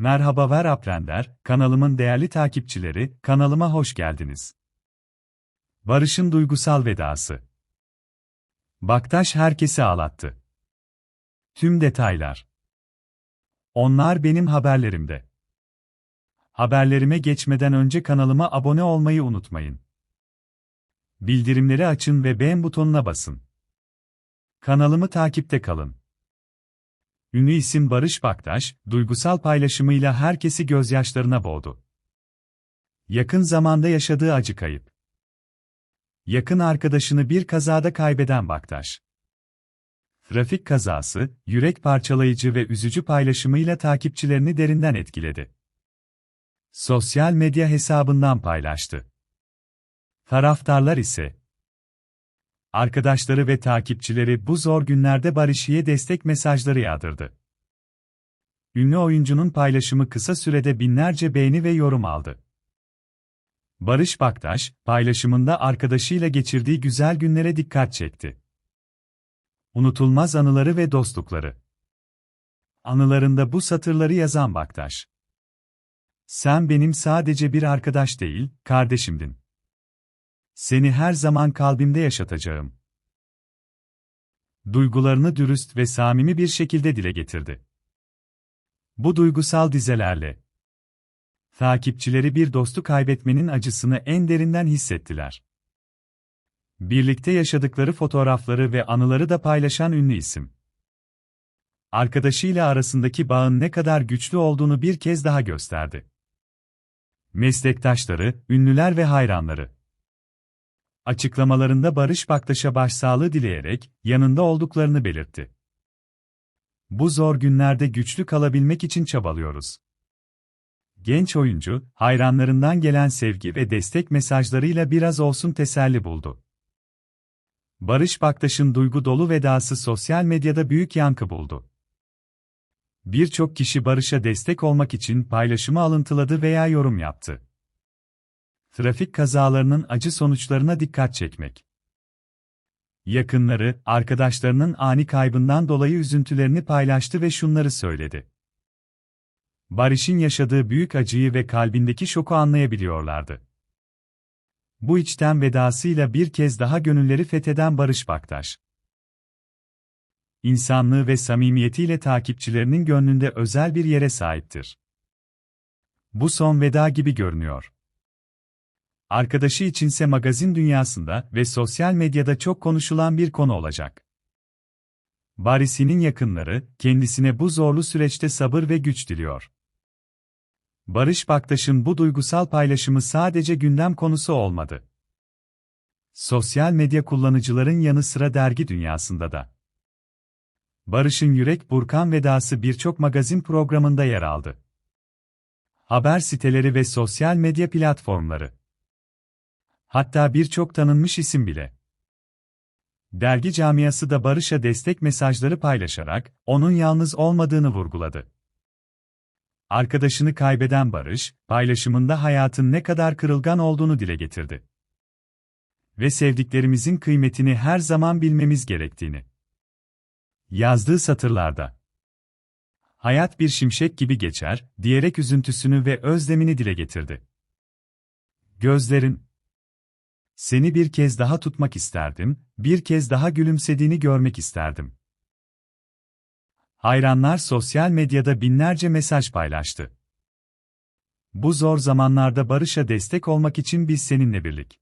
Merhaba Ver Aprender, kanalımın değerli takipçileri, kanalıma hoş geldiniz. Barış'ın duygusal vedası. Baktaş herkesi ağlattı. Tüm detaylar. Onlar benim haberlerimde. Haberlerime geçmeden önce kanalıma abone olmayı unutmayın. Bildirimleri açın ve beğen butonuna basın. Kanalımı takipte kalın. Ünlü isim Barış Baktaş, duygusal paylaşımıyla herkesi gözyaşlarına boğdu. Yakın zamanda yaşadığı acı kayıp. Yakın arkadaşını bir kazada kaybeden Baktaş. Trafik kazası, yürek parçalayıcı ve üzücü paylaşımıyla takipçilerini derinden etkiledi. Sosyal medya hesabından paylaştı. Taraftarlar ise Arkadaşları ve takipçileri bu zor günlerde Barış'ı'ya destek mesajları yağdırdı. Ünlü oyuncunun paylaşımı kısa sürede binlerce beğeni ve yorum aldı. Barış Baktaş, paylaşımında arkadaşıyla geçirdiği güzel günlere dikkat çekti. Unutulmaz anıları ve dostlukları. Anılarında bu satırları yazan Baktaş. Sen benim sadece bir arkadaş değil, kardeşimdin. Seni her zaman kalbimde yaşatacağım. Duygularını dürüst ve samimi bir şekilde dile getirdi. Bu duygusal dizelerle takipçileri bir dostu kaybetmenin acısını en derinden hissettiler. Birlikte yaşadıkları fotoğrafları ve anıları da paylaşan ünlü isim. Arkadaşıyla arasındaki bağın ne kadar güçlü olduğunu bir kez daha gösterdi. Meslektaşları, ünlüler ve hayranları Açıklamalarında Barış Baktaş'a başsağlığı dileyerek yanında olduklarını belirtti. Bu zor günlerde güçlü kalabilmek için çabalıyoruz. Genç oyuncu, hayranlarından gelen sevgi ve destek mesajlarıyla biraz olsun teselli buldu. Barış Baktaş'ın duygu dolu vedası sosyal medyada büyük yankı buldu. Birçok kişi Barış'a destek olmak için paylaşımı alıntıladı veya yorum yaptı trafik kazalarının acı sonuçlarına dikkat çekmek. Yakınları, arkadaşlarının ani kaybından dolayı üzüntülerini paylaştı ve şunları söyledi. Barış'ın yaşadığı büyük acıyı ve kalbindeki şoku anlayabiliyorlardı. Bu içten vedasıyla bir kez daha gönülleri fetheden Barış Baktaş. İnsanlığı ve samimiyetiyle takipçilerinin gönlünde özel bir yere sahiptir. Bu son veda gibi görünüyor. Arkadaşı içinse magazin dünyasında ve sosyal medyada çok konuşulan bir konu olacak. Barisi'nin yakınları, kendisine bu zorlu süreçte sabır ve güç diliyor. Barış Baktaş'ın bu duygusal paylaşımı sadece gündem konusu olmadı. Sosyal medya kullanıcıların yanı sıra dergi dünyasında da. Barış'ın Yürek Burkan vedası birçok magazin programında yer aldı. Haber siteleri ve sosyal medya platformları Hatta birçok tanınmış isim bile. Dergi camiası da Barış'a destek mesajları paylaşarak, onun yalnız olmadığını vurguladı. Arkadaşını kaybeden Barış, paylaşımında hayatın ne kadar kırılgan olduğunu dile getirdi. Ve sevdiklerimizin kıymetini her zaman bilmemiz gerektiğini. Yazdığı satırlarda. Hayat bir şimşek gibi geçer, diyerek üzüntüsünü ve özlemini dile getirdi. Gözlerin, seni bir kez daha tutmak isterdim, bir kez daha gülümsediğini görmek isterdim. Hayranlar sosyal medyada binlerce mesaj paylaştı. Bu zor zamanlarda Barış'a destek olmak için biz seninle birlik.